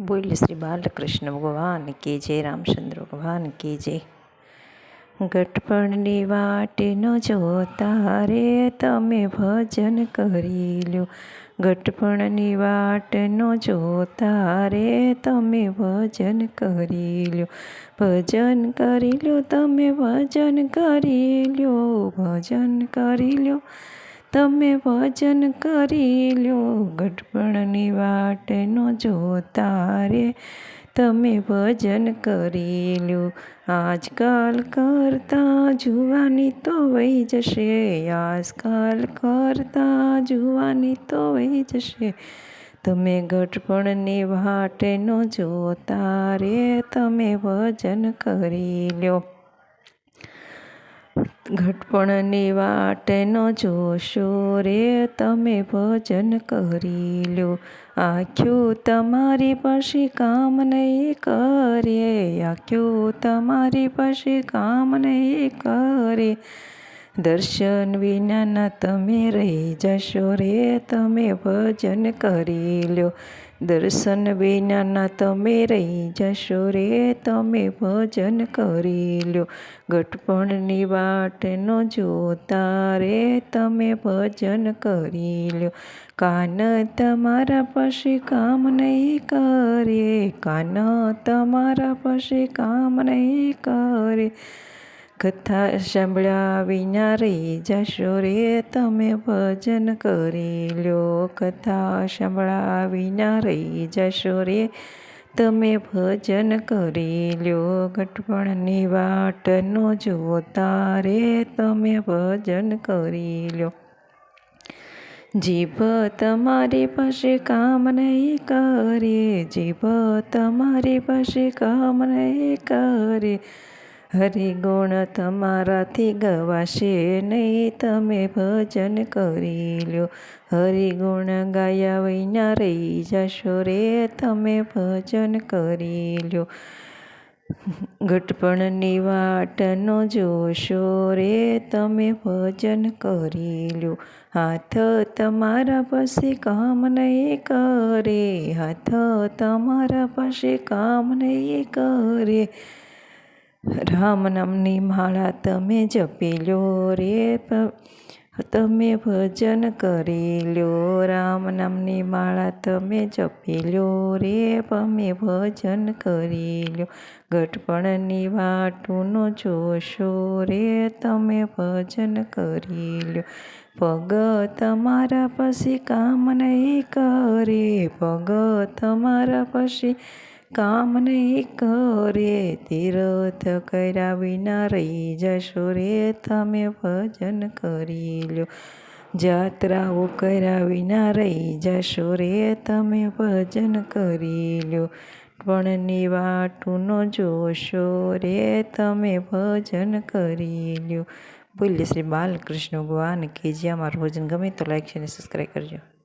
બોલ શ્રી બાલકૃષ્ણ ભગવાન કે જય, રામચંદ્ર ભગવાન કે જય. ગટપણની વાટ ન જોતા રે તમે ભજન કરી લ્યો. ગટપણની વાટ ન જોતા રે તમે ભજન કરી લ્યો. ભજન કરી લ્યો, તમે ભજન કરી લ્યો, ભજન કરી લ્યો. તમે ભજન કરી લ્યો ગઢપણની વાટ નો જોતા રે તમે ભજન કરી લ્યો, આજકાલ કરતા જુવાની તો વહી જશે, આજકાલ કરતા જુવાની તો વહી જશે. તમે ગઢપણની વાટ નો જોતા રે તમે ભજન કરી લ્યો. ઘટપણની વાટ ન જોશો રે, તમે ભજન કરી લો. આખ્યું તમારી પાસે કામ નહીં કરે આખ્યું તમારી પાસે કામ નહીં કરે. દર્શન વિનાના તમે રહી જશો રે, તમે ભજન કરી લો દર્શન વિનાના તમે રહી જશો રે, તમે ભજન કરી લો ગટપણની વાટ ન જોતા રે, તમે ભજન કરી લો કાન તમારા પછી કામ નહીં કરે, કાન તમારા પછી કામ નહીં કરે. કથા સાંભળ્યા વિના રહી જશો રે, તમે ભજન કરી લો. કથા સાંભળ્યા વિના રહી જશો રે, તમે ભજન કરી લ્યો ગઠપણની વાટ નો જોતા રે, તમે ભજન કરી લ્યો જીભ તમારી પાસે કામ નહીં કરે, જીભ તમારી પાસે કામ નહીં કરે. હરિગુણ તમારાથી ગવાશે નહીં, તમે ભજન કરી લ્યો. હરિગુણ ગાયા વિના રહી જશો રે, તમે ભજન કરી લ્યો. ઘટપણની વાટનો જોશો રે, તમે ભજન કરી લ્યો. હાથ તમારા પાસે કામ નહીં કરે, હાથ તમારા પાસે કામ નહીં કરે. રામ નામની માળા તમે જપી લો રે તમે ભજન કરી લો રામ નામની માળા તમે જપી રે તમે ભજન કરી લો ગટપણની વાટુનો જોશો રે, તમે ભજન કરી લો પગ તમારા પછી કામ નહીં કરે, પગ તમારા પછી કામ નહીં કરે તીર્થ કર્યા વિના રહી જશો. રે, તમે ભજન કરી લ્યો. જાત્રાઓ કર્યા વિના રહી જશો. રે, તમે ભજન કરી લ્યો. પણની વાટુનો જોશો. રે, તમે ભજન કરી લ્યો. બોલ્ય શ્રી બાલકૃષ્ણ ભગવાન કે જે અમારું ભજન ગમે તો લાઈક છે અને સબસ્ક્રાઈબ કરજો.